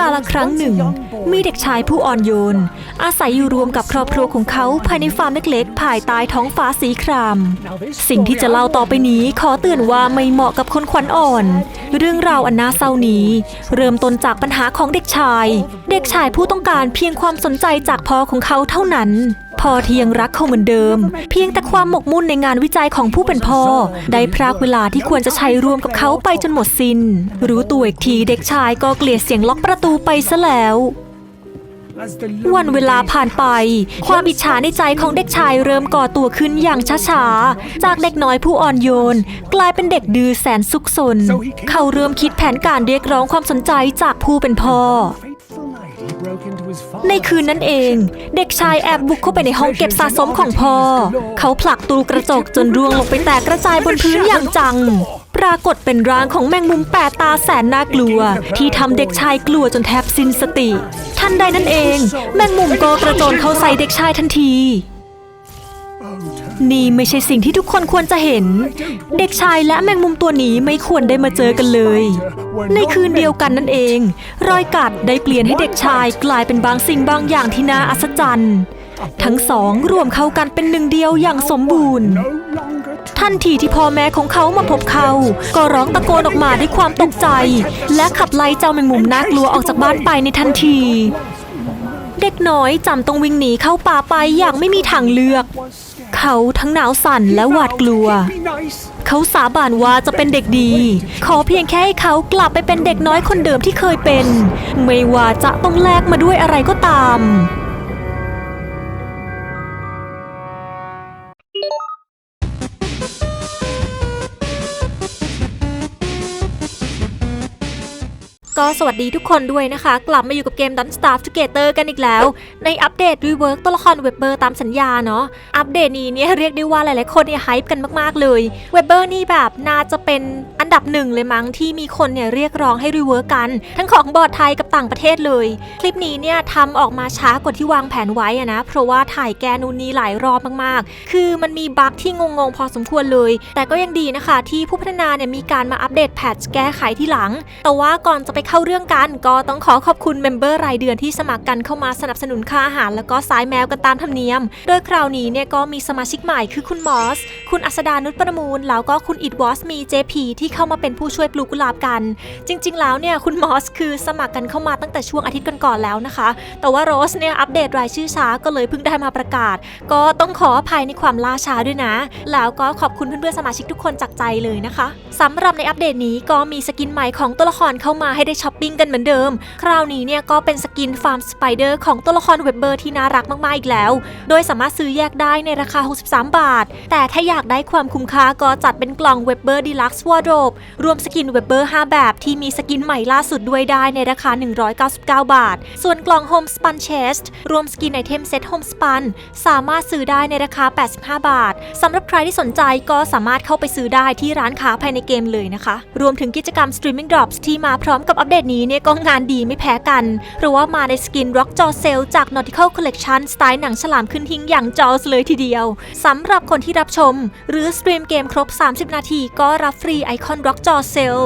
กาลครั้งหนึ่ง มีเด็กชายผู้อ่อนโยน อาศัยอยู่รวมกับครอบครัวของเขาภายในฟาร์มเล็กๆภายใต้ท้องฟ้าสีคราม สิ่งที่จะเล่าต่อไปนี้ขอเตือนว่าไม่เหมาะกับคนขวัญอ่อน เรื่องราวอันน่าเศร้านี้ เริ่มต้นจากปัญหาของเด็กชาย เด็กชายผู้ต้องการเพียงความสนใจจากพ่อของเขาเท่านั้น พ่อที่ยังรักเขาเหมือนเดิม เพียงแต่ความหมกมุ่นในงานวิจัยของผู้เป็นพ่อ ได้พรากเวลาที่ควรจะใช้รวมกับเขาไปจนหมดสิน้น รู้ตัวอีกทีเด็กชายก็เกลียดเสียงล็อกประตูไปซะแล้ววันเวลาผ่านไป ความอิจฉาในใจของเด็กชายเริ่มก่อตัวขึ้นอย่างช้าๆ จากเด็กน้อยผู้อ่อนโยน กลายเป็นเด็กดื้อแสนซุกซน เขาเริ่มคิดแผนการเรียกร้องความสนใจจากผู้เป็นพ่อ ในคืนนั้นเอง เด็กชายแอบบุกเข้าไปในห้องเก็บสะสมของพ่อ เขาผลักตูกระจกจนร่วงลงไปแตกกระจายบนพื้นอย่างจัง ปรากฏเป็นร่างของแมงมุมแปดตาแสนน่ากลัว ที่ทำเด็กชายกลัวจนแทบสิ้นสติ ทันใดนั้นเอง แมงมุมก็กระโจนเข้าใส่เด็กชายทันที นี่ไม่ใช่สิ่งที่ทุกคนควรจะเห็น เด็กชายและแมงมุมตัวนี้ไม่ควรได้มาเจอกันเลย ในคืนเดียวกันนั่นเอง รอยกัดได้เปลี่ยนให้เด็กชายกลายเป็นบางสิ่งบางอย่างที่น่าอัศจรรย์ ทั้งสองรวมเข้ากันเป็นหนึ่งเดียวอย่างสมบูรณ์ ทันทีที่พ่อแม่ของเขามาพบเขา ก็ร้องตะโกนออกมาด้วยความตกใจ และขับไล่เจ้าแมงมุมน่ากลัวออกจากบ้านไปในทันที เด็กน้อยจำต้องวิ่งหนีเข้าป่าไปอย่างไม่มีทางเลือก เขาทั้งหนาวสั่นและหวาดกลัว เขาสาบานว่าจะเป็นเด็กดี ขอเพียงแค่ให้เขากลับไปเป็นเด็กน้อยคนเดิมที่เคยเป็น ไม่ว่าจะต้องแลกมาด้วยอะไรก็ตาม ก็สวัสดีทุกคนด้วยนะคะ กลับมาอยู่กับเกม Don't Starve Together กันอีกแล้ว ในอัปเดตรีเวิร์กตัวละครเว็บเบอร์ตามสัญญาเนาะอัปเดตนี้เนี่ยเรียกได้ว่าหลายๆคนเนี่ยไฮป์กันมากๆเลยเว็บเบอร์นี่แบบน่าจะเป็นอันดับหนึ่งเลยมั้งที่มีคนเนี่ยเรียกร้องให้รีเวิร์กกัน ทั้งของบอร์ดไทยกับต่างประเทศเลย คลิปนี้เนี่ยทำออกมาช้ากว่าที่วางแผนไว้อะนะเพราะว่าถ่ายแกนูนนี้หลายรอบมากๆ คือมันมีบั๊กที่งงๆพอสมควรเลย แต่ก็ยังดีนะคะ ที่ผู้พัฒนาเนี่ยมีการมาอัปเดตแพทช์แก้ไขที่หลัง แต่ว่าก่อนจะไปเข้าเรื่องกัน ก็ต้องขอขอบคุณเมมเบอร์รายเดือนที่สมัครกันเข้ามาสนับสนุนค่าอาหาร แล้วก็สายแมวกันตามธรรมเนียม โดยคราวนี้เนี่ยก็มีสมาชิกใหม่คือคุณมอส คุณอัสดานุชประมูล แล้วก็คุณอิดวอสมีเจพีที่เข้ามาเป็นผู้ช่วยปลูกกุหลาบกัน จริง ๆ แล้วเนี่ยคุณมอสคือสมัครกันเข้ามาตั้งแต่ช่วงอาทิตย์ก่อนๆแล้วนะคะ แต่ว่าโรสเนี่ยอัปเดตรายชื่อช้าก็เลยเพิ่งได้มาประกาศ ก็ต้องขออภัยในความล่าช้าด้วยนะ แล้วก็ขอบคุณเพื่อนๆสมาชิกทุกคนจากใจเลยนะคะสำหรับในอัปเดตนี้ก็มีสกินใหม่ของตัวละครเข้ามาให้ได้ช้อปปิ้งกันเหมือนเดิม คราวนี้เนี่ยก็เป็นสกินฟาร์มสไปเดอร์ของตัวละครเว็บเบอร์ที่น่ารักมากๆอีกแล้ว โดยสามารถซื้อแยกได้ในราคา 63 บาท แต่ถ้าอยากได้ความคุ้มค่าก็จัดเป็นกล่องเว็บเบอร์ดีลักซ์วอร์โดบรวมสกินเว็บเบอร์5 แบบที่มีสกินใหม่ล่าสุดด้วยได้ในราคา 199 บาท ส่วนกล่อง Home Spun Chest รวมสกินไอเทมเซ็ต Home Spun สามารถซื้อได้ในราคา 85 บาทสำหรับใครที่สนใจก็สามารถเข้าไปซื้อได้ที่ร้านค้าภายในเกมเลยนะคะ รวมถึงกิจกรรม Streaming Drops ที่มาพร้อมกับอัปเดตนี้เนี่ยก็งานดีไม่แพ้กันเพราะว่ามาในสกิน Rock Jaw Cell จาก Nautical Collection สไตล์หนังฉลามขึ้นทิ้งอย่างจอสเลยทีเดียวสำหรับคนที่รับชม หรือสตรีมเกมครบ 30 นาทีก็รับฟรีไอคอน Rock Jaw Cell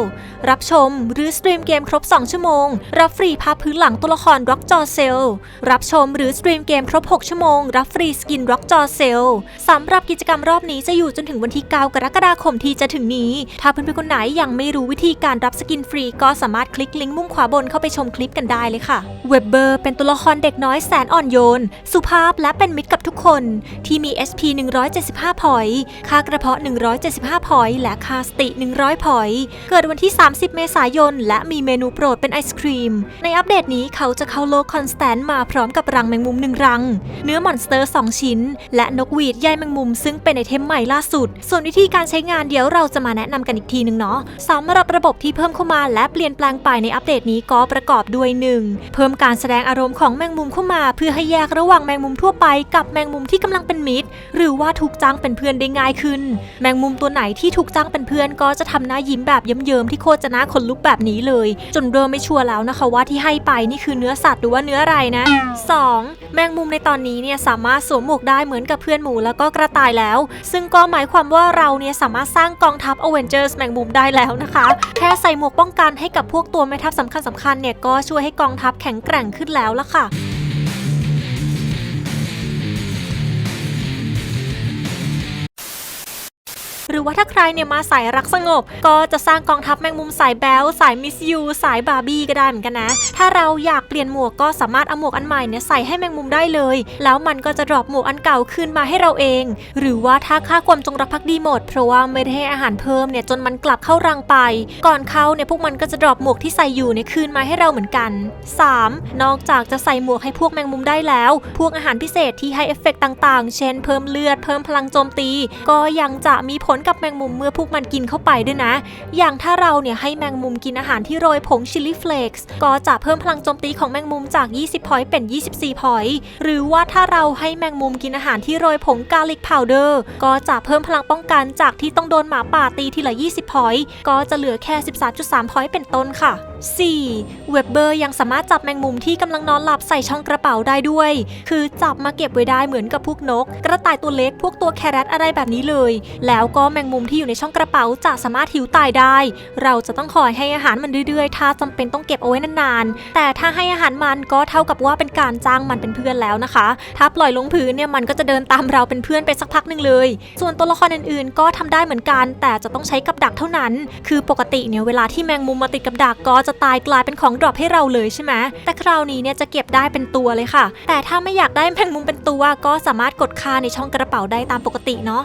รับชม หรือสตรีมเกมครบ 2 ชั่วโมง รับฟรีภาพพื้นหลังตัวละคร Rock Jaw Cell รับชมหรือสตรีมเกมครบ 6 ชั่วโมง รับฟรีสกิน Rock Jaw Cell สำหรับกิจกรรมรอบนี้จะอยู่จนถึงวันที่ 9 กรกฎาคมที่จะถึงนี้ ถ้าเพื่อนๆคนไหนยังไม่รู้วิธีการรับสกินฟรีก็สามารถคลิกลิกลิงก์มุมขวาบนเข้าไปชมคลิปกันได้เลยค่ะเวบเบอร์เป็นตัวละครเด็กน้อยแสนอ่อนโยน สุภาพและเป็นมิตรกับทุกคน ที่มี SP 175 พอยต์ค่ากระเพาะ 175 พอยต์และค่าสติ 100 พอยต์เกิดวันที่ 30 เมษายน และมีเมนูโปรดเป็นไอศครีม ในอัปเดตนี้เขาจะเข้าโลกคอนสแตนต์มาพร้อมกับรังแมงมุมหนึ่งรัง เนื้อมอนสเตอร์ 2 ชิ้น และนกหวีดใยแมงมุม ซึ่งเป็นไอเทมใหม่ล่าสุด ส่วนวิธีการใช้งานเดี๋ยวเราจะมาแนะนำกันอีกทีหนึ่งเนาะสำหรับระบบที่เพิ่มเข้ามาและเปลี่ยนแปลงไปในอัปเดตนี้ก็ประกอบด้วย 1. เพิ่มการแสดงอารมณ์ของแมงมุมเข้ามา เพื่อให้แยกระหว่างแมงมุมทั่วไปกับแมงมุมที่กำลังเป็นมิตร หรือว่าถูกจ้างเป็นเพื่อนได้ง่ายขึ้น แมงมุมตัวไหนที่ถูกจ้างเป็นเพื่อนก็จะทำหน้ายิ้มแบบเยิ้มๆที่โคตรจะน่าขนลุกแบบนี้เลย จนเริ่มไม่ชัวร์แล้วนะคะว่าที่ให้ไปนี่คือเนื้อสัตว์หรือว่าเนื้ออะไรนะ 2. แมงมุมในตอนนี้เนี่ยสามารถสวมหมวกได้เหมือนกับเพื่อนหมูแล้วก็กระต่ายแล้ว ซึ่งก็หมายความว่าเราเนี่ยสามารถสร้างกองทัพอเวนเจอร์สแมงมุมได้แล้วนะคะ แค่ใส่หมวกป้องกันให้กับพวกตัวแม่ทัพสำคัญสำคัญๆเนี่ยก็ช่วยให้กองทัพแข็งแกร่งขึ้นแล้วล่ะค่ะ รือว่าถ้าใครเนี่ยมาสายรักสงบ ก็จะสร้างกองทัพแมงมุมสายแบลสายมิสยูสายบาร์บี้ก็ได้เหมือนกันนะ ถ้าเราอยากเปลี่ยนหมวกก็สามารถเอาหมวกอันใหม่เนี่ยใส่ให้แมงมุมได้เลย แล้วมันก็จะดรอปหมวกอันเก่าคืนมาให้เราเอง หรือว่าถ้าค่าความจงรักภักดีหมด เพราะว่าไม่ได้ให้อาหารเพิ่มเนี่ยจนมันกลับเข้ารังไป ก่อนเขาเนี่ยพวกมันก็จะดรอปหมวกที่ใส่อยู่เนี่ยคืนมาให้เราเหมือนกัน 3. นอกจากจะใส่หมวกให้พวกแมงมุมได้แล้ว พวกอาหารพิเศษที่ให้เอฟเฟกต์ต่างๆ เช่น เพิ่มเลือด เพิ่มพลังโจมตี ก็ยังจะมีผลกับแมงมุมเมื่อพวกมันกินเข้าไปด้วยนะ อย่างถ้าเราเนี่ยให้แมงมุมกินอาหารที่โรยผงชิลลี่เฟลกส์ก็จะเพิ่มพลังโจมตีของแมงมุมจาก 20 พอยต์เป็น 24 พอยต์หรือว่าถ้าเราให้แมงมุมกินอาหารที่โรยผงกาลิกพาวเดอร์ก็จะเพิ่มพลังป้องกันจากที่ต้องโดนหมาป่าตีทีละ 20 พอยต์ก็จะเหลือแค่ 13.3 พอยต์เป็นต้นค่ะ 4. เว็บเบอร์ยังสามารถจับแมงมุมที่กำลังนอนหลับใส่ช่องกระเป๋าได้ด้วย คือจับมาเก็บไว้ได้เหมือนกับพวกนก กระต่ายตัวเล็กพวกตัวแครทอะไรแบบนี้เลย แล้วก็แมงมุมที่อยู่ในช่องกระเป๋าจะสามารถหิวตายได้ เราจะต้องคอยให้อาหารมันเรื่อยๆ ถ้าจำเป็นต้องเก็บเอาไว้นานๆ แต่ถ้าให้อาหารมันก็เท่ากับว่าเป็นการจ้างมันเป็นเพื่อนแล้วนะคะ ถ้าปล่อยลงพื้นเนี่ยมันก็จะเดินตามเราเป็นเพื่อนไปสักพักหนึ่งเลย ส่วนตัวละครอื่นๆ ก็ทำได้เหมือนกัน แต่จะต้องใช้กับดักเท่านั้น คือปกติเนี่ยเวลาที่แมงมุมมาติดกับดักก็จะตายกลายเป็นของดรอปให้เราเลยใช่ไหมแต่คราวนี้เนี่ยจะเก็บได้เป็นตัวเลยค่ะ แต่ถ้าไม่อยากได้แมงมุมเป็นตัว ก็สามารถกดค่าในช่องกระเป๋าได้ตามปกติเนาะ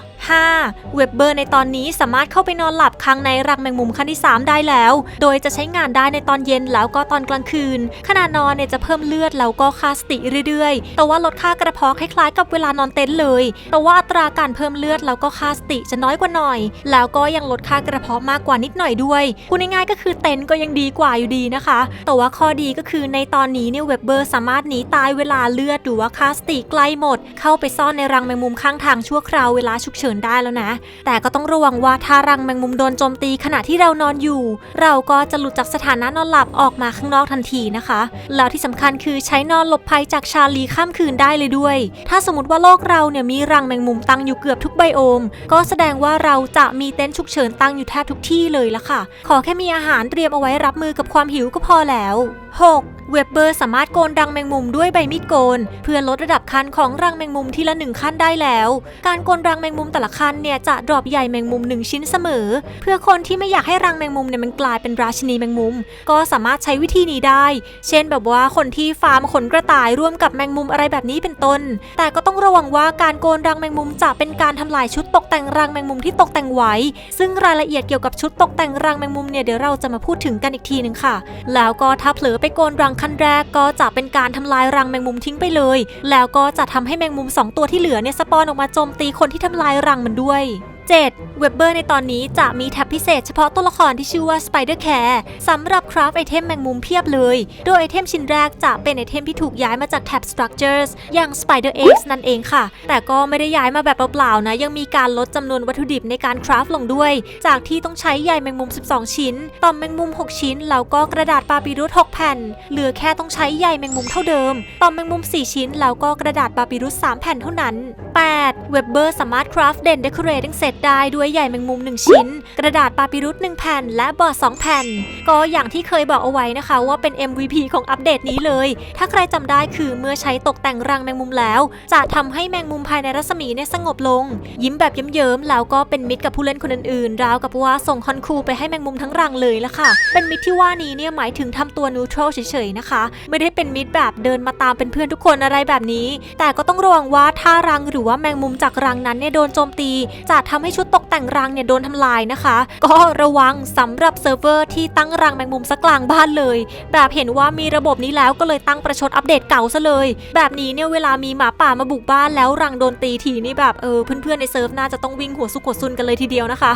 5. เว็บเบอร์ในตอนนี้สามารถเข้าไปนอนหลับค้างในรังแมงมุมขั้นที่ 3 ได้แล้ว โดยจะใช้งานได้ในตอนเย็นแล้วก็ตอนกลางคืน ขณะนอนเนี่ยจะเพิ่มเลือดแล้วก็ค่าสติเรื่อยๆ แต่ว่าลดค่ากระเพาะคล้ายๆ กับเวลานอนเต็นท์เลย แต่ว่าอัตราการเพิ่มเลือดแล้วก็ค่าสติจะน้อยกว่าหน่อย แล้วก็ยังลดค่ากระเพาะมากกว่านิดหน่อยด้วยพูดง่ายๆก็คือเต็นท์ก็ยังดีกว่าอยู่ดีนะคะ แต่ว่าข้อดีก็คือในตอนนี้เนี่ยเว็บเบอร์สามารถหนีตายเวลาเลือดหรือว่าค่าสติใกล้หมด เข้าไปซ่อนในรังแมงมุมข้างทางชั่วคราวเวลาฉุกเฉินได้แล้วนะ แต่ก็ต้องระวังว่าถ้ารังแมงมุมโดนโจมตีขณะที่เรานอนอยู่ เราก็จะหลุดจากสถานะนอนหลับออกมาข้างนอกทันทีนะคะ แล้วที่สำคัญคือใช้นอนหลบภัยจากชาลีข้ามคืนได้เลยด้วย ถ้าสมมติว่าโลกเราเนี่ยมีรังแมงมุมตั้งอยู่เกือบทุกไบโอม ก็แสดงว่าเราจะมีเต็นท์ฉุกเฉินตั้งอยู่แทบทุกที่เลยละค่ะ ขอแค่มีอาหารเตรียมเอาไว้รับมือกับความหิวก็พอแล้ว 6. เว็บเบอร์สามารถโกนรังแมงมุมด้วยใบมีดโกน เพื่อลดระดับขั้นของรังแมงมุมทีละหนึ่งขั้นได้แล้ว การโกนรังแมงมุมแต่ละขั้นเนี่ยจะดรอปใหญ่แมงมุมหนึ่งชิ้นเสมอ เพื่อคนที่ไม่อยากให้รังแมงมุมเนี่ยมันกลายเป็นราชินีแมงมุม ก็สามารถใช้วิธีนี้ได้ เช่นแบบว่าคนที่ฟาร์มขนกระต่ายร่วมกับแมงมุมอะไรแบบนี้เป็นต้น แต่ก็ต้องระวังว่าการโกนรังแมงมุมจะเป็นการทำลายชุดตกแต่งรังแมงมุมที่ตกแต่งไว้ ซึ่งรายละเอียดเกี่ยวกับชุดตกแต่งรังแมงมุมเนี่ยเดี๋ยวเราจะมาพูดถึงกันอีกทีหนึ่งค่ะ แล้วก็ถ้าเผลอไปโกนรังขั้นแรกก็จะเป็นการทำลายรังแมงมุมทิ้งไปเลย แล้วก็จะทำให้แมงมุมสองตัวที่เหลือเนี่ยสปอนออกมาโจมตีคนที่ทำลายรังมันด้วย 7. เว็บเบอร์ในตอนนี้จะมีแท็บพิเศษเฉพาะตัวละครที่ชื่อว่า Spider Care สำหรับคราฟไอเทมแมงมุมเพียบเลย โดยไอเทมชิ้นแรกจะเป็นไอเทมที่ถูกย้ายมาจากแท็บ Structures อย่าง Spider X นั่นเองค่ะ แต่ก็ไม่ได้ย้ายมาแบบเปล่าๆนะ ยังมีการลดจำนวนวัตถุดิบในการคราฟลงด้วย จากที่ต้องใช้ใยแมงมุม 12 ชิ้น ต่อมแมงมุม 6 ชิ้น แล้วก็กระดาษปาปิรุส6แผ่น เหลือแค่ต้องใช้ใยแมงมุมเท่าเดิม ต่อมแมงมุม 4 ชิ้น แล้วก็กระดาษปาปิรุส3แผ่นเท่านั้น 8. เว็บเบอร์สามารถคราฟเด่นเดคอเรติ้งเซตได้ด้วยใยแมงมุม 1 ชิ้น กระดาษปาปิรุส1แผ่น และบอร์ด2แผ่น ก็อย่างที่เคยบอกเอาไว้นะคะ ว่าเป็น MVP ของอัปเดตนี้เลย ถ้าใครจำได้คือเมื่อใช้ตกแต่งรังแมงมุมแล้ว จะทำให้แมงมุมภายในรัศมีเนี่ยสงบลง ยิ้มแบบเยิ้มๆแล้วก็เป็นมิตรกับผู้เล่นคนอื่นๆราวกับว่าส่งคอนคูไปให้แมงมุมทั้งรังเลยละค่ะ เป็นมิตรที่ว่านี้เนี่ยหมายถึงทำตัวนูโตรเฉยๆนะคะ ไม่ได้เป็นมิตรแบบเดินมาตามเป็นเพื่อนทุกคนอะไรแบบนี้ แต่ก็ต้องระวังว่าถ้ารังหรือว่าแมงมุมจากรังนั้นเนี่ยโดนโจมตี จะทำให้ชุดตกแต่งรังเนี่ยโดนทำลายนะคะ ก็ระวังสำหรับเซิร์ฟเวอร์ที่ตั้งรังแมงมุมสักกลางบ้านเลย แบบเห็นว่ามีระบบนี้แล้วก็เลยตั้งประชดอัปเดตเก่าซะเลย แบบนี้เนี่ยเวลามีหมาป่ามาบุกบ้านแล้วรังโดนตีทีนี่แบบเออเพื่อนๆในเซิร์ฟน่าจะต้องวิ่งหัวสุกหัวซุนกันเลยทีเดียวนะคะ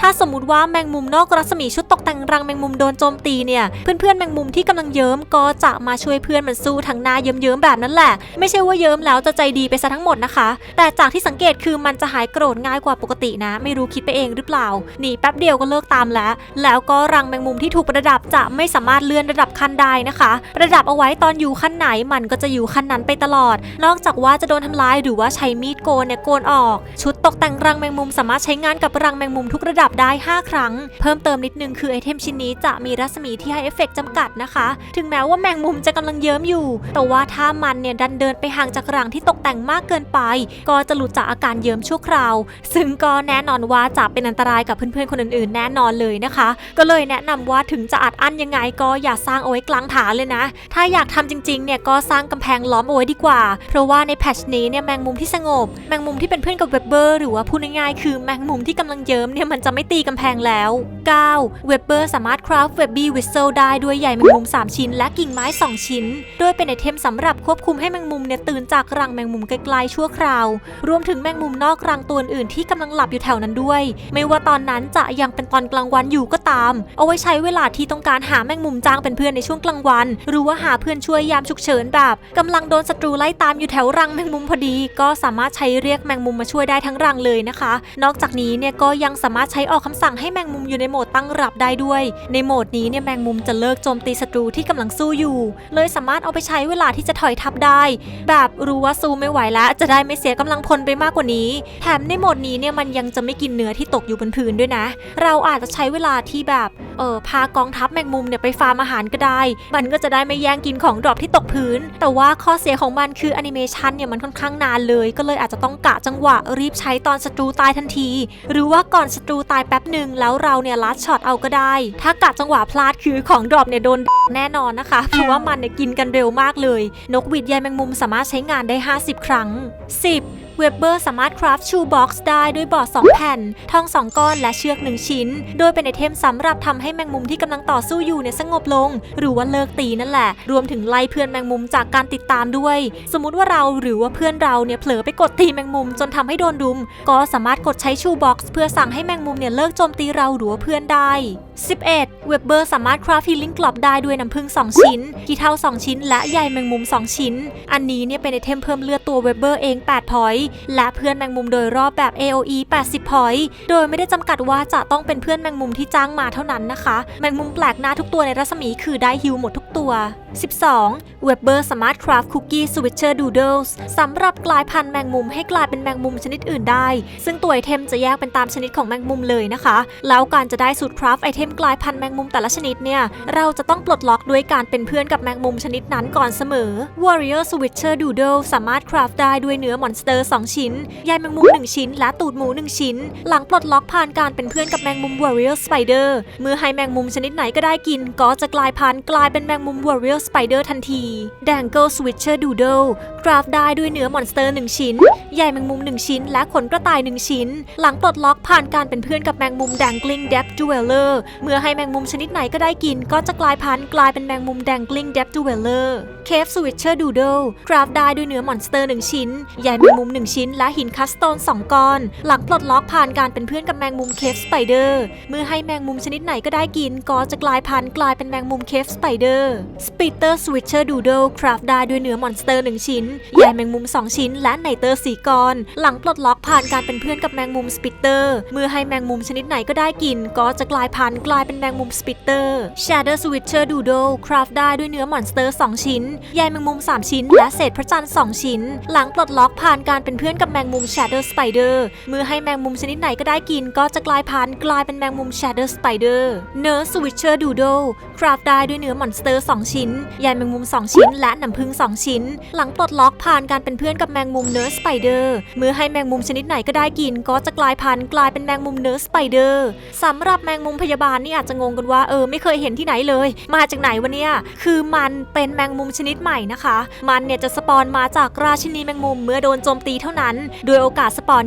ถ้าสมมติว่าแมงมุมนอกรัศมีชุดตกแต่งรังแมงมุมโดนโจมตีเนี่ยเพื่อนๆแมงมุมที่กำลังเยิ้มก็จะมาช่วยเพื่อนมันสู้ทั้งหน้าเยิ้มๆแบบนั้นแหละ ไม่ใช่ว่าเยิ้มแล้วจะใจดีไปซะทั้งหมดนะคะ แต่จากที่สังเกตคือมันจะหายโกรธง่ายกว่าปกติตินะ ไม่รู้คิดไปเองหรือเปล่า หนีแป๊บเดียวก็เลิกตามแล้ว แล้วก็รังแมงมุมที่ถูกประดับจะไม่สามารถเลื่อนระดับขั้นได้นะคะ ประดับเอาไว้ตอนอยู่ขั้นไหนมันก็จะอยู่ขั้นนั้นไปตลอด นอกจากว่าจะโดนทำลายหรือว่าใช้มีดโกนเนี่ยโกนออก ชุดตกแต่งรังแมงมุมสามารถใช้งานกับรังแมงมุมทุกระดับได้ 5 ครั้ง เพิ่มเติมนิดนึงคือไอเทมชิ้นนี้จะมีรัศมีที่ให้เอฟเฟกต์จำกัดนะคะ ถึงแม้ว่าแมงมุมจะกำลังเยิ้มอยู่ แต่ว่าถ้ามันเนี่ยดันเดินไปห่างจากรังที่ตกแต่งมากเกินไป ก็จะหลุดจากอาการเยิ้มชั่วคราว ซึ่งก็แน่นอนว่าจะเป็นอันตรายกับเพื่อนๆคนอื่นๆ แน่นอนเลยนะคะ ก็เลยแนะนำว่าถึงจะอัดอั้นยังไงก็อย่าสร้างเอาไว้กลางฐานเลยนะ ถ้าอยากทำจริงๆเนี่ยก็สร้างกำแพงล้อมเอาไว้ดีกว่า เพราะว่าในแพทชนี้เนี่ยแมงมุมที่สงบ แมงมุมที่เป็นเพื่อนกับเว็บเบอร์หรือว่าพูดง่ายๆคือแมงมุมที่กำลังเยิ้มเนี่ยมันจะไม่ตีกำแพงแล้ว 9. เว็บเบอร์สามารถคราฟเว็บบี้วิสเซลได้ด้วยใยแมงมุม 3 ชิ้น และกิ่งไม้ 2 ชิ้น โดยเป็นไอเทมสำหรับควบคุมให้แมงมุมเนี่ยตื่นจากรังแมงมุมไกลๆชั่วคราว รวมถึงแมงมุมนอกรังตัวอื่นที่กำลังหลับอยู่แถวนั้นด้วย ไม่ว่าตอนนั้นจะยังเป็นตอนกลางวันอยู่ก็ตาม เอาไว้ใช้เวลาที่ต้องการหาแมงมุมจ้างเป็นเพื่อนในช่วงกลางวัน หรือว่าหาเพื่อนช่วยยามฉุกเฉินแบบกำลังโดนศัตรูไล่ตามอยู่แถวรังแมงมุมพอดี ก็สามารถใช้เรียกแมงมุมมาช่วยได้ทั้งรังเลยนะคะ นอกจากนี้เนี่ยก็ยังสามารถใช้ออกคำสั่งให้แมงมุมอยู่ในโหมดตั้งรับได้ด้วย ในโหมดนี้เนี่ยแมงมุมจะเลิกโจมตีศัตรูที่กำลังสู้อยู่ เลยสามารถเอาไปใช้เวลาที่จะถอยทับได้ แบบรู้ว่าสู้ไม่ไหวแล้วจะได้ไม่เสียกำลังพลไปมากกว่านี้ แถมในโหมดนี้เนี่ยมันยังจะไม่กินเนื้อที่ตกอยู่บนพื้นด้วยนะ เราอาจจะใช้เวลาที่แบบเออพากองทัพแมงมุมเนี่ยไปฟาร์มอาหารก็ได้ มันก็จะได้ไม่แย่งกินของดรอปที่ตกพื้น แต่ว่าข้อเสียของมันคือแอนิเมชันเนี่ยมันค่อนข้างนานเลย ก็เลยอาจจะต้องกะจังหวะรีบใช้ตอนศัตรูตายทันที หรือว่าก่อนศัตรูตายแป๊บหนึ่งแล้วเราเนี่ยลัดช็อตเอาก็ได้ ถ้ากะจังหวะพลาดคือของดรอปเนี่ยโดนแน่นอนนะคะ เพราะว่ามันเนี่ยกินกันเร็วมากเลย นกหวีดใยแมงมุมสามารถใช้งานได้ 50 ครั้ง 10. เวบเบอร์สามารถคราฟชูบ็อกซ์ได้ด้วยบอร์ด2แผ่น ทอง 2 ก้อนและเชือก 1 ชิ้น โดยเป็นไอเทมสำหรับทำให้แมงมุมที่กำลังต่อสู้อยู่เนี่ยสงบลง หรือว่าเลิกตีนั่นแหละ รวมถึงไล่เพื่อนแมงมุมจากการติดตามด้วย สมมุติว่าเราหรือว่าเพื่อนเราเนี่ยเผลอไปกดตีแมงมุมจนทำให้โดนรุม ก็สามารถกดใช้ชูบ็อกซ์เพื่อสั่งให้แมงมุมเนี่ยเลิกโจมตีเราหรือว่าเพื่อนได้ 11. เวบเบอร์สามารถคราฟฮีลิ่งกลับได้ด้วยน้ำผึ้ง2 ชิ้น กีเทา2 ชิ้น และใยแมงมุม 2 ชิ้น อันนี้เนี่ยเป็นไอเทมเพิ่มเลือดตัวเวบเบอร์เอง8พอยต์และเพื่อนแมงมุมโดยรอบแบบ AOE 80พอยต์โดยไม่ได้จำกัดว่าจะต้องเป็นเพื่อนแมงมุมที่จ้างมาเท่านั้นนะคะ แมงมุมแปลกหน้าทุกตัวในรัศมีคือได้ฮิวหมดทุกตัว 12. เวบเบอร์สามารถคราฟคุกกี้สวิตเชอร์ดูเดิลส์สำหรับกลายพันธุ์แมงมุมให้กลายเป็นแมงมุมชนิดอื่นได้ ซึ่งตัวไอเทมจะแยกเป็นตามชนิดของแมงมุมเลยนะคะ แล้วการจะได้สูตรคราฟไอเทมกลายพันธุ์แมงมุมแต่ละชนิดเนี่ย เราจะต้องปลดล็อกด้วยการเป็นเพื่อนกับแมงมุมชนิดนั้นก่อนเสมอ Warrior Switcher Doodle สามารถคราฟได้ด้วยเนื้อมอนสเตอร์ 2 ชิ้น ใยแมงมุม 1 ชิ้น และตูดหมู 1 ชิ้น หลังปลดล็อกผ่านการเป็นเพื่อนกับแมงมุม Warrior Spider เมื่อให้แมงมุมชนิดไหนก็ได้กิน ก็จะกลายพันธุ์กลายเป็นแมงมุม Warrior Spider ทันที Dangle Switcher Doodle คราฟได้ด้วยเนื้อมอนสเตอร์ 1 ชิ้น ใยแมงมุม 1 ชิ้น และขนกระต่าย 1 ชิ้น หลังปลดล็อกผ่านการเป็นเพื่อนกับแมงมุม Dangling Depth Dweller เมื่อให้แมงมุมชนิดไหนก็ได้กิน ก็จะกลายพันธุ์กลายเป็นแมงมุม Dangling Depth Dweller Cave Switcher Doodle คราฟได้ด้วยเนื้อมอนสเตอร์ 1 ชิ้นใยแมงมุม 1 ชิ้น และหินคัสโตน 2 ก้อน หลังปลดล็อกผ่านการเป็นเพื่อนกับแมงมุม Cave Spider เมื่อให้แมงมุมชนิดไหนก็ได้กิน ก็จะกลายพันธุ์กลายเป็นแมงมุม Cave Spider Spitter Switcher Doodle คราฟได้ด้วยเนื้อมอนสเตอร์ 1 ชิ้นใยแมงมุม 2 ชิ้น และไนเตอร์4ก้อน หลังปลดล็อกผ่านการเป็นเพื่อนกับแมงมุม Spitter เมื่อให้แมงมุมชนิดไหนก็ได้กิน ก็จะกลายพันธุ์กลายเป็นแมงมุม Spitter Shadow Switcher Doodle คราฟได้ด้วยเนื้อมอนสเตอร์ 2 ชิ้น ใยแมงมุม 3 ชิ้น และเศษพระจันทร์ 2 ชิ้น หลังปลดล็อกผ่านการเป็นเพื่อนกับแมงมุม Shadow Spider เมื่อให้แมงมุมชนิดไหนก็ได้กิน ก็จะกลายพันธุ์กลายเป็นแมงมุม Shadow Spider Nurse Switcher Doodle คราฟได้ด้วยเนื้อมอนสเตอร์ 2 ชิ้น ใยแมงมุม 2 ชิ้น และน้ำผึ้ง 2 ชิ้น หลังปลดล็อกผ่านการเป็นเพื่อนกับแมงมุม Nurse Spider เมื่อให้แมงมุมชนิดไหนก็ได้กิน ก็จะกลายพันธุ์กลายเป็นแมงมุม Nurse Spider สำหรับแมงมุมพยาบาลนี่อาจจะงงกันว่าเออไม่เคยเห็นที่ไหนเลย มาจากไหนวะเนี่ยคือมันเป็นแมงมุมชนิดใหม่นะคะ มันเนี่ยจะสปอนมาจากราชินีแมงมุมเมื่อโดนโจมตีเท่านั้น โดยโอกาสสปอน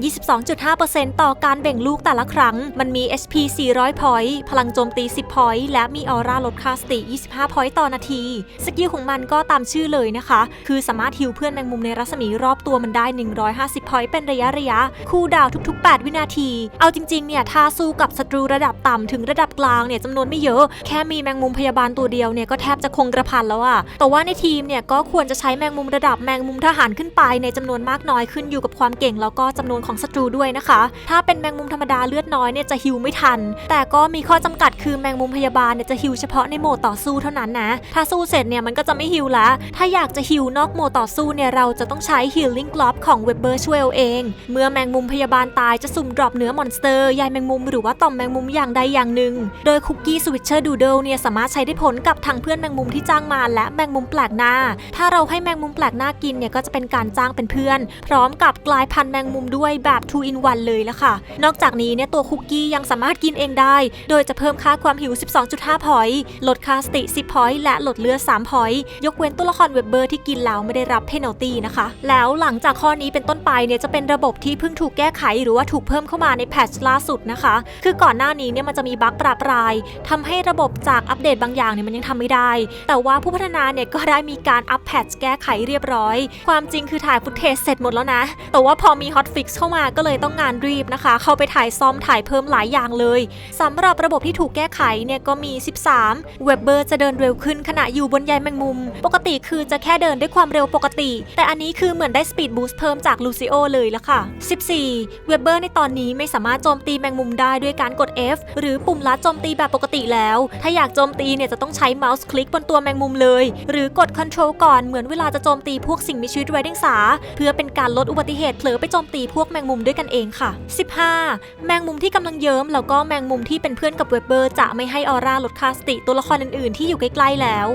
22.5%ต่อการเบ่งลูกแต่ละครั้ง มันมี HP 400 พอยต์พลังโจมตี 10 พอยต์และมีออร่าลดค่าสติ 25 พอยต์ต่อนาที สกิลของมันก็ตามชื่อเลยนะคะ คือสามารถฮิวเพื่อนแมงมุมในรัศมีรอบตัวมันได้ 150 พอยต์เป็นระยะระยะ คูลดาวทุก ๆ 8 วินาที เอาจริงๆเนี่ยถ้าสู้กับศัตรูระดับต่ำถึงระดับกลางเนี่ยจำนวนไม่เยอะ แค่มีแมงมุมพยาบาลตัวเดียวเนี่ยก็แทบจะคงกระพันแล้วอะแต่ว่าในทีมเนี่ยก็ควรจะใช้แมงมุมระดับแมงมุมทหารขึ้นไป ในจำนวนมากน้อยขึ้นอยู่กับความเก่งแล้วก็จำนวนของศัตรูด้วยนะคะ ถ้าเป็นแมงมุมธรรมดาเลือดน้อยเนี่ยจะฮิวไม่ทัน แต่ก็มีข้อจำกัดคือแมงมุมพยาบาลเนี่ยจะฮิวเฉพาะในโหมดต่อสู้เท่านั้นนะ ถ้าสู้เสร็จเนี่ยมันก็จะไม่ฮิวละถ้าอยากจะฮิวนอกโหมดต่อสู้เนี่ยเราจะต้องใช้ Healing Glove ของเวเบอร์ช่วยเอาเอง เมื่อแมงมุมพยาบาลตายจะสุ่มดรอปเนื้อมอนสเตอร์ยายแมงมุมหรือว่าต่อมแมงมุมอย่างใดอย่างหนึ่งโดยคุกกี้สวิตเชอร์ดูเดิลเนี่ยสามารถใช้ได้ผลกับทั้งเพื่อนแมงมุมที่จ้างมาและแมงมุมแปลกหน้า ถ้าเราให้แมงมุมแปลกหน้ากินเนี่ยก็จะเป็นการจ้างเป็นเพื่อน พร้อมกับกลายพันธุ์แมงมุมด้วยแบบ 2 in 1 เลยละค่ะ นอกจากนี้เนี่ยตัวคุกกี้ยังสามารถกินเองได้ โดยจะเพิ่มค่าความหิว 12.5 พอยต์ลดค่าสติ 10 พอยต์และลดเลือด 3 พอยต์ยกเว้นตัวละครเวบเบอร์ที่กินแล้วไม่ได้รับเพนัลตี้นะคะ แล้วหลังจากข้อนี้เป็นต้นไปเนี่ยจะเป็นระบบที่เพิ่งถูกแก้ไข หรือว่าถูกเพิ่มเข้ามาในแพทช์ล่าสุดนะคะ คือก่อนหน้านี้เนี่ยมันจะมีบั๊กปราบรายทำให้ระบบจากอัปเดตบางอย่างเนี่ยมันยังทำไม่ได้ แต่ว่าผู้พัฒนาเนี่ยก็ได้มีการอัปแพทแก้ไขเรียบร้อย ความจริงคือถ่ายฟุตเทจเสร็จหมดแล้วนะ แต่ว่าพอมีฮอตฟิกซ์เข้ามาก็เลยต้องงานรีบนะคะ เข้าไปถ่ายซ่อมถ่ายเพิ่มหลายอย่างเลยสำหรับระบบที่ถูกแก้ไขเนี่ยก็มี 13 เว็บเบอร์จะเดินเร็วขึ้นขณะอยู่บนใยแมงมุม ปกติคือจะแค่เดินด้วยความเร็วปกติ แต่อันนี้คือเหมือนได้สปีดบูสต์เพิ่มจากลูซิโอเลยละค่ะ 14 เว็บเบอร์ในตอนนี้ไม่สามารถโจมตีแมงมุมได้ด้วยการกด F หรือปุ่มลัดโจมตีแบบปกติแล้ว ถ้าอยากโจมตีเนี่ยจะต้องใช้เมาส์คลิกบนตัวแมงมุมเลย หรือกด Ctrl ก่อนเหมือนเวลาจะโจมตีพวกสิ่งมีชีวิตไร้เดียงสา เพื่อเป็นการลดอุบัติเหตุเผลอไปโจมตีพวกแมงมุมด้วยกันเองค่ะ 15 แมงมุมที่กำลังเยิ้มแล้วก็แมงมุมที่เป็นเพื่อนกับเว็บเบอร์จะไม่ให้ออร่าลดคาสติตัวละครอื่นๆที่อยู่ใกล้ๆแล้ว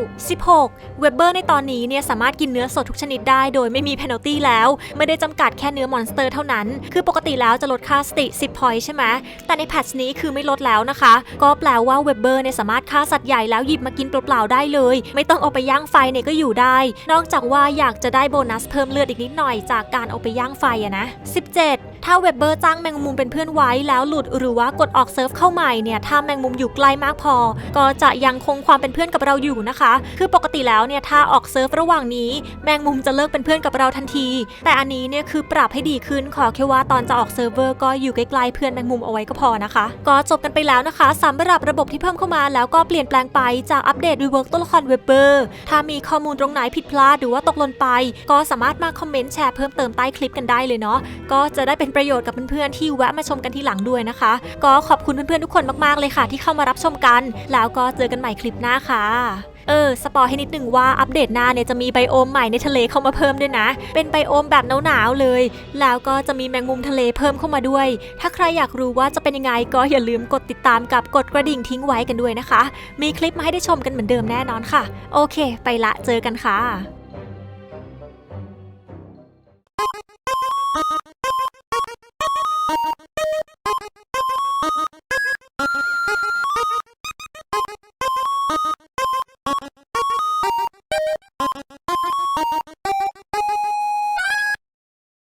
16 เว็บเบอร์ในตอนนี้เนี่ยสามารถกินเนื้อสดทุกชนิดได้โดยไม่มีเพนัลตี้แล้ว ไม่ได้จำกัดแค่เนื้อมอนสเตอร์เท่านั้น คือปกติแล้วจะลดค่าสติ 10พอยต์ใช่ไหมแต่ในแพทช์นี้คือไม่ลดแล้วนะคะก็แปลว่าเว็บเบอร์เนี่ยสามารถฆ่าสัตว์ใหญ่แล้วหยิบมากินเปล่าๆได้เลย ไม่ต้องเอาไปย่างไฟเนี่ยก็อยู่ได้ นอกจากว่าอยากจะได้โบนัสเพิ่มเลือดอีกนิดหน่อยจากการเอาไปย่างไฟอะนะ 17 ถ้าเว็บเบอร์จ้างแมงมุมเป็นเพื่อนไว้แล้วหลุดหรือว่ากดออกเซิร์ฟเข้าใหม่เนี่ยถ้าแมงมุมอยู่ใกล้มากพอ ก็จะยังคงความเป็นเพื่อนกับเราอยู่นะคะ คือปกติแล้วเนี่ยถ้าออกเซิร์ฟระหว่างนี้ แมงมุมจะเลิกเป็นเพื่อนกับเราทันที แต่อันนี้เนี่ยคือปรับให้ดีขึ้นขอแค่ว่าตอนจะออกเซิร์ฟเวอร์ก็อยู่ใกล้ๆเพื่อนแมงมุมเอาไว้ก็พอนะคะ ก็จบกันไปแล้วนะคะสำหรับระบบที่เพิ่มเข้ามาแล้วก็เปลี่ยนแปลงไปจากอัปเดตรีเวิร์กตัวละครเว็บเบอร์ ถ้ามีข้อมูลตรงไหนผิดพลาดหรือว่าตกหล่นไป ก็สามารถมาคอมเมนต์แชร์เพิ่มเติมใต้คลิปกันได้เลยเนาะ ก็จะได้เป็นประโยชน์กับเพื่อนๆที่แวะมาชมกันทีหลังด้วยนะคะ ก็ขอบคุณเพื่อนๆทุกคนมากๆเลยค่ะ ที่เข้ามารับชมกัน แล้วก็เจอกันใหม่คลิปหน้าค่ะ เออ สปอยให้นิดนึงว่าอัปเดตหน้าเนี่ยจะมีไบโอมใหม่ในทะเลเข้ามาเพิ่มด้วยนะ เป็นไบโอมแบบหนาวๆเลย แล้วก็จะมีแมงมุมทะเลเพิ่มเข้ามาด้วย ถ้าใครอยากรู้ว่าจะเป็นยังไงก็อย่าลืมกดติดตามกับกดกระดิ่งทิ้งไว้กันด้วยนะคะ มีคลิปมาให้ได้ชมกันเหมือนเดิมแน่นอนค่ะ โอเค ไปละเจอกันค่ะ